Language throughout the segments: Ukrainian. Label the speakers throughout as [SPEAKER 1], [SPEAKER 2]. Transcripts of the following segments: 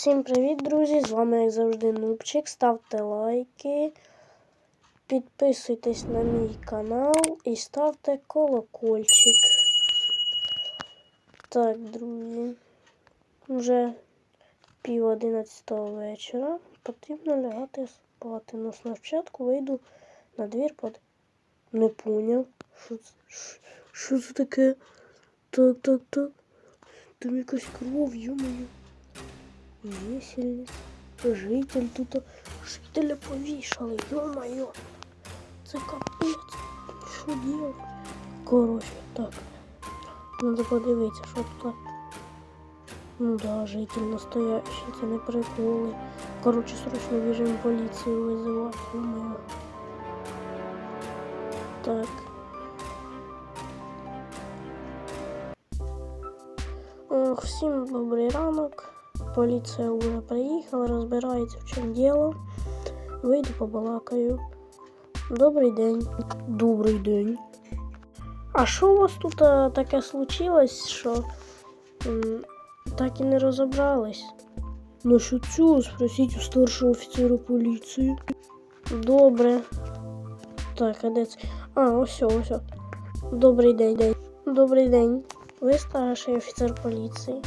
[SPEAKER 1] Всім привіт, друзі! З вами, як завжди, Нубчик. Ставте лайки, підписуйтесь на мій канал і ставте колокольчик. Так, друзі. Вже пів одинадцятого вечора. Потрібно лягати спати. Ну, спочатку вийду на двір под. Не поняв. Що це, таке? Так, так, так. Там якась кров, ё-моё. Весельник. Житель тут. Жителя повішали, ё-моё. Це капець. Що делать? Короче, так. Надо подивитися, що тут. Ну да, житель настоящий, це не приколи. Короче, срочно біжимо поліцію визивати, ё-моё. Так. Ох, всім добрий ранок. Поліція вже приїхала, розбирається в чому діло. Вийду побалакаю. Добрий день. Добрий день. А що у вас тут а, таке случилось, що м, так і не розібрались? Насчет цього спросіть у старшого офіцера поліції. Добре. Так, а де це? А, ось, ось. Добрий день, день. Добрий день. Ви старший офіцер поліції.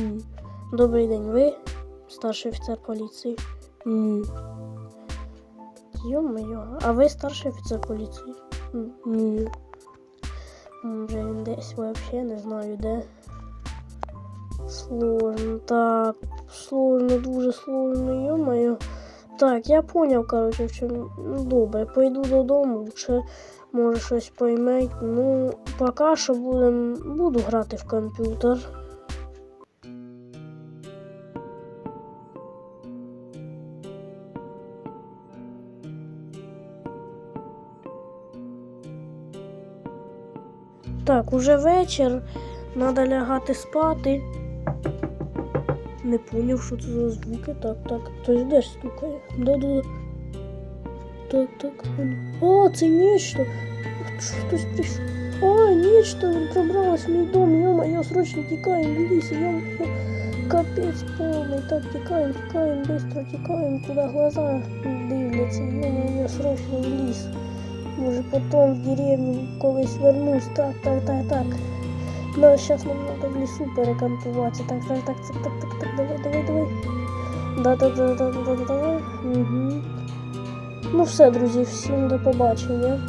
[SPEAKER 1] Ні. Добрий день, ви старший офіцер поліції? Ні. Йо-моє, а ви старший офіцер поліції? Ні. Може він десь взагалі не знаю де. Сложно, так, сложно, дуже сложно, йо-моє. Так, я поняв, коротше, в чому. Ну, добре, пойду додому, чи може щось поймуть. Ну, поки що будем, буду грати в комп'ютер. Так, уже вечір, треба лягати спати. Не поняв, що це за звуки. Так, так. Хтось десь стукає. Да-да-да. Так, так. А, це нечто. Що Хтось прийшов. А, нечто пробралось в мій дом. Ё-моё, срочно тікаємо в лісі, ё-моё. Капець повний. Так, тікаємо, тікаємо, быстро тікаємо, куди глаза дивляться. Ё-моё, срочно в ліс. Може потом в деревню колись вернусь. Так, так, так, так. Ну, зараз нам треба в лісу перекантуватися. Так, так, так, так, так, так, так, давай, давай, давай. Да, да, да, да, да, да, давай. Угу. Ну все, друзі, всім до побачення.